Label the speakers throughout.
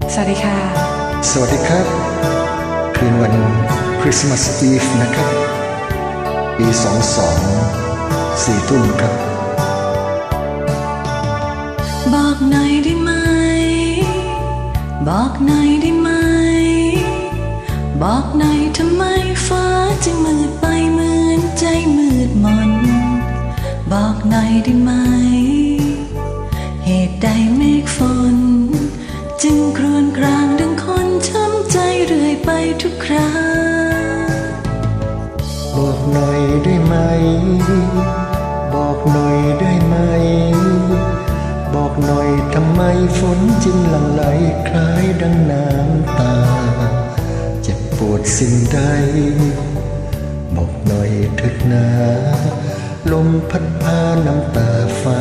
Speaker 1: สวัสดีค่ะ
Speaker 2: สวัสดีครับ คืนวันคริสต์มาสอีฟนะครับ ปี22 4ทุ่มครับ
Speaker 3: บอกหน่อยได้ไหม บอกหน่อยได้ไหม บอกหน่อยทำไมฟ้าจึงมืดไปเหมือนใจมืดมน บอกหน่อยได้ไหม เหตุใดเมฆฝน ทุกครา
Speaker 2: บอกหน่อยได้ไหม บอกหน่อยได้ไหม บอกหน่อยทำไมฝนจึงหลั่งไหลคล้ายดังน้ำตา เจ็บปวดสิ่งใด บอกหน่อยเถิดนาลมพัดพาน้ำตาฟ้า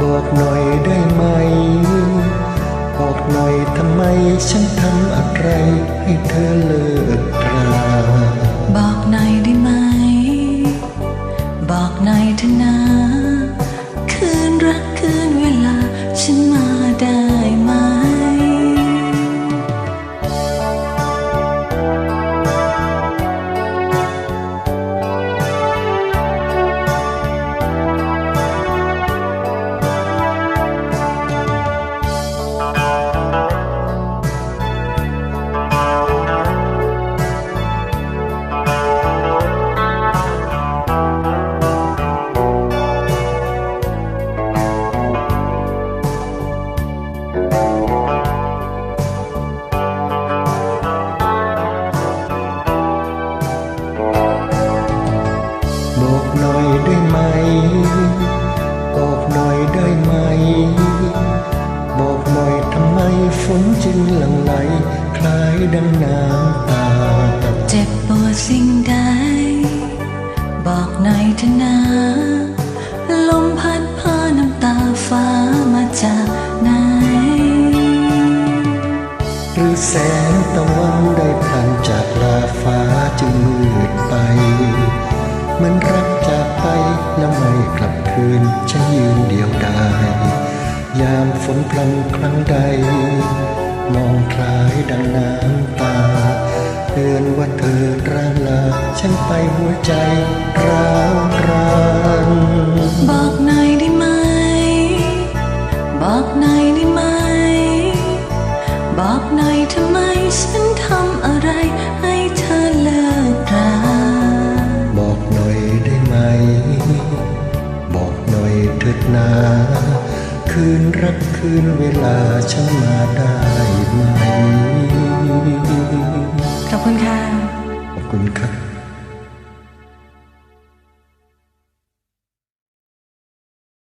Speaker 3: บอ
Speaker 2: กหน่อยได้ไหม บอกหน่อยทำไมฉันทำอะไรให้เธอเลิกรา จึงหลั่งไหลคล้ายดังน้ำตา
Speaker 3: เจ็บปวดสิ่งใด บอกหน่อยเถอะนะลมพัดพาน้ำตาฟ้ามาจากไหน
Speaker 2: หรือแสงตะวันได้พลันจากลาฟ้าจึงมืดไป เหมันรักจากไปแล้วไม่กลับคืนฉันยืนเดียวดายยามฝนพลันครั้งใด ฉันไปหัวใจร้าวราน
Speaker 3: บอกหน่อยได้ไหม บอกหน่อยได้ไหม บอกหน่อยทำไมฉันทำอะไรให้เธอเลิกรา
Speaker 2: บอกหน่อยได้ไหม บอกหน่อยเถิดนาคืนรักคืนเวลาฉันมาได้ไหม
Speaker 1: ขอบคุณค่ะ
Speaker 2: ขอบคุณครับ